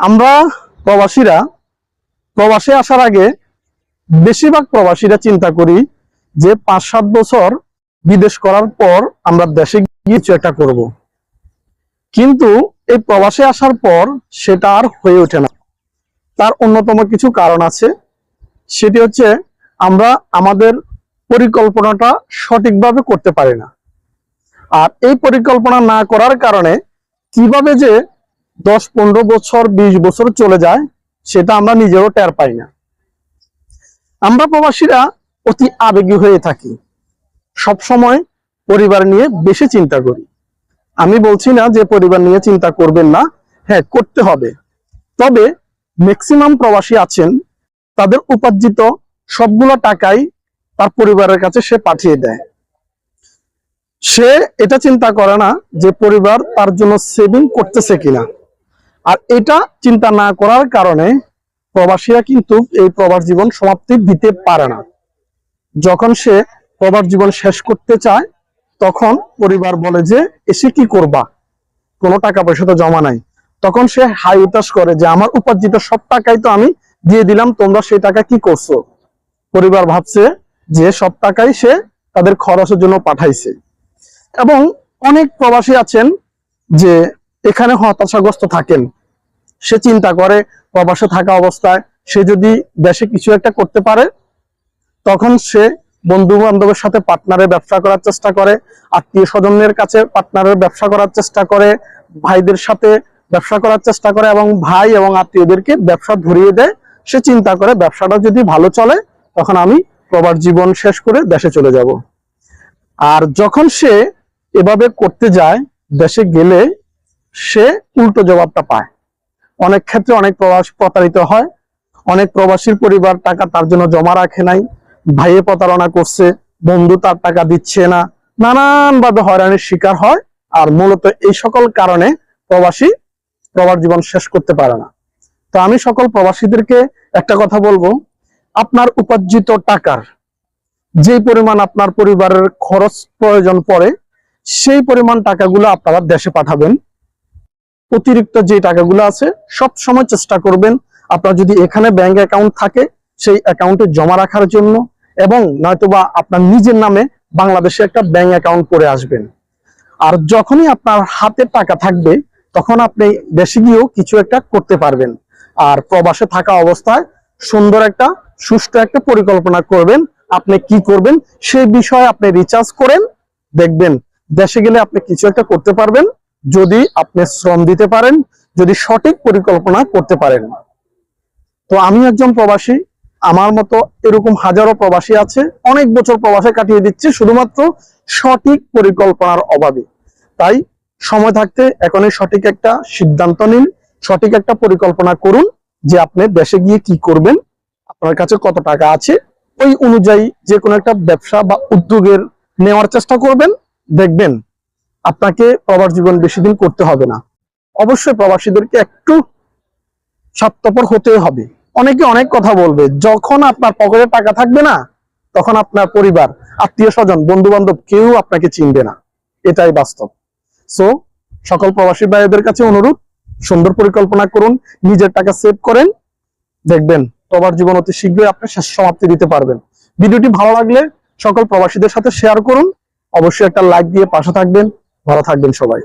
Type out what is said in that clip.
আমরা প্রবাসীরা, প্রবাসে আসার আগে বেশিরভাগ প্রবাসীরা চিন্তা করি যে পাঁচ সাত বছর বিদেশ করার পর আমরা দেশে গিয়ে কিছু একটা করব। কিন্তু এই প্রবাসে আসার পর সেটা আর হয়ে ওঠে না। তার অন্যতম কিছু কারণ আছে। সেটি হচ্ছে আমরা আমাদের পরিকল্পনাটা সঠিকভাবে করতে পারি না। আর এই পরিকল্পনা না করার কারণে কীভাবে যে দশ পনেরো বছর, বিশ বছর চলে যায়, সেটা আমরা নিজেরও টের পাই না। আমরা প্রবাসীরা অতি আবেগী হয়ে থাকি। সব সময় পরিবার নিয়ে বেশি চিন্তা করি। আমি বলছি না যে পরিবার নিয়ে চিন্তা করবেন না হ্যাঁ করতে হবে। তবে ম্যাক্সিমাম প্রবাসী আছেন, তাদের উপার্জিত সবগুলো টাকাই তার পরিবারের কাছে সে পাঠিয়ে দেয়। সে এটা চিন্তা করে না যে পরিবার তার জন্য সেভিং করতেছে কিনা। আর এটা চিন্তা না করার কারণে প্রবাসীরা কিন্তু এই প্রবাস জীবন সমাপ্তি দিতে পারে না। যখন সে প্রবাস জীবন শেষ করতে চায়, তখন পরিবার বলে যে, এসে কি করবা? কোনো টাকা পয়সা তো জমা নাই। তখন সে হাই উতাস করে যে, আমার উপার্জিত সব টাকাই তো আমি দিয়ে দিলাম, তোমরা সেই টাকা কি করছ? পরিবার ভাবছে যে, সব টাকাই সে তাদের খরচের জন্য পাঠাইছে। এবং অনেক প্রবাসী আছেন যে এখানে হতাশাগ্রস্ত থাকেন। সে চিন্তা করে, প্রবাসে থাকা অবস্থায় সে যদি দেশে কিছু একটা করতে পারে, তখন সে বন্ধু বান্ধবের সাথে পার্টনারের ব্যবসা করার চেষ্টা করে আত্মীয় স্বজনের কাছে পার্টনারের ব্যবসা করার চেষ্টা করে, ভাইদের সাথে ব্যবসা করার চেষ্টা করে এবং ভাই এবং আত্মীয়দেরকে ব্যবসা ধরিয়ে দেয়। সে চিন্তা করে, ব্যবসাটা যদি ভালো চলে, তখন আমি প্রবাস জীবন শেষ করে দেশে চলে যাব। আর যখন সে এভাবে করতে যায়, দেশে গেলে সে উল্টো জবাবটা পায়। অনেক ক্ষেত্রে অনেক প্রবাস প্রতারিত হয়। অনেক প্রবাসীর পরিবার টাকা তার জন্য জমা রাখে নাই। ভাইয়ে প্রতারণা করছে, বন্ধু তার টাকা দিচ্ছে না। নানান ভাবে হয়রানির শিকার হয় আর মূলত এই সকল কারণে প্রবাসী প্রবাস জীবন শেষ করতে পারে না। তো আমি সকল প্রবাসীদেরকে একটা কথা বলব, আপনার উপার্জিত টাকার যে পরিমাণ আপনার পরিবারের খরচ প্রয়োজন পড়ে, সেই পরিমাণ টাকাগুলো আপনারা দেশে পাঠাবেন। অতিরিক্ত যে টাকাগুলো আছে, সব সময় চেষ্টা করবেন আপনার যদি এখানে ব্যাংক অ্যাকাউন্ট থাকে, সেই অ্যাকাউন্টে জমা রাখার জন্য এবং নয়তোবা আপনার নিজের নামে বাংলাদেশে একটা ব্যাংক অ্যাকাউন্ট করে আসবেন। আর যখনই আপনার হাতে টাকা থাকবে, তখন আপনি দেশে গিয়েও কিছু একটা করতে পারবেন। আর প্রবাসে থাকা অবস্থায় সুন্দর একটা, সুষ্ঠু একটা পরিকল্পনা করবেন, আপনি কি করবেন, সেই বিষয়ে আপনি রিচার্জ করেন, দেখবেন দেশে গেলে আপনি কিছু একটা করতে পারবেন। যদি আপনি শ্রম দিতে পারেন, যদি সঠিক পরিকল্পনা করতে পারেন। তো আমি একজন প্রবাসী, আমার মতো এরকম হাজারো প্রবাসী আছে, অনেক বছর প্রবাসে কাটিয়ে দিচ্ছে, শুধুমাত্র সঠিক পরিকল্পনার অভাবে। তাই সময় থাকতে এখনই সঠিক একটা সিদ্ধান্ত নিন, সঠিক একটা পরিকল্পনা করুন যে আপনি দেশে গিয়ে কি করবেন, আপনার কাছে কত টাকা আছে, ওই অনুযায়ী যে কোনো একটা ব্যবসা বা উদ্যোগের নেওয়ার চেষ্টা করবেন, দেখবেন আপনাকে প্রবাস জীবন বেশি দিন করতে হবে না। অবশ্যই প্রবাসীদেরকে একটু স্বার্থপর হতে হবে। অনেকে অনেক কথা বলবে, যখন আপনার পকেটে টাকা থাকবে না, তখন আপনার পরিবার, আত্মীয় স্বজন বন্ধু বান্ধব কেউ আপনাকে চিনবে না। এটাই বাস্তব। সো সকল প্রবাসী ভাইদের কাছে অনুরোধ, সুন্দর পরিকল্পনা করুন, নিজের টাকা সেভ করেন। দেখবেন, প্রবাস জীবন অতি শীঘ্রই আপনি শেষ সমাপ্তি দিতে পারবেন। ভিডিওটি ভালো লাগলে সকল প্রবাসীদের সাথে শেয়ার করুন। অবশ্যই একটা লাইক দিয়ে পাশে থাকবেন। ভালো থাকবেন সবাই।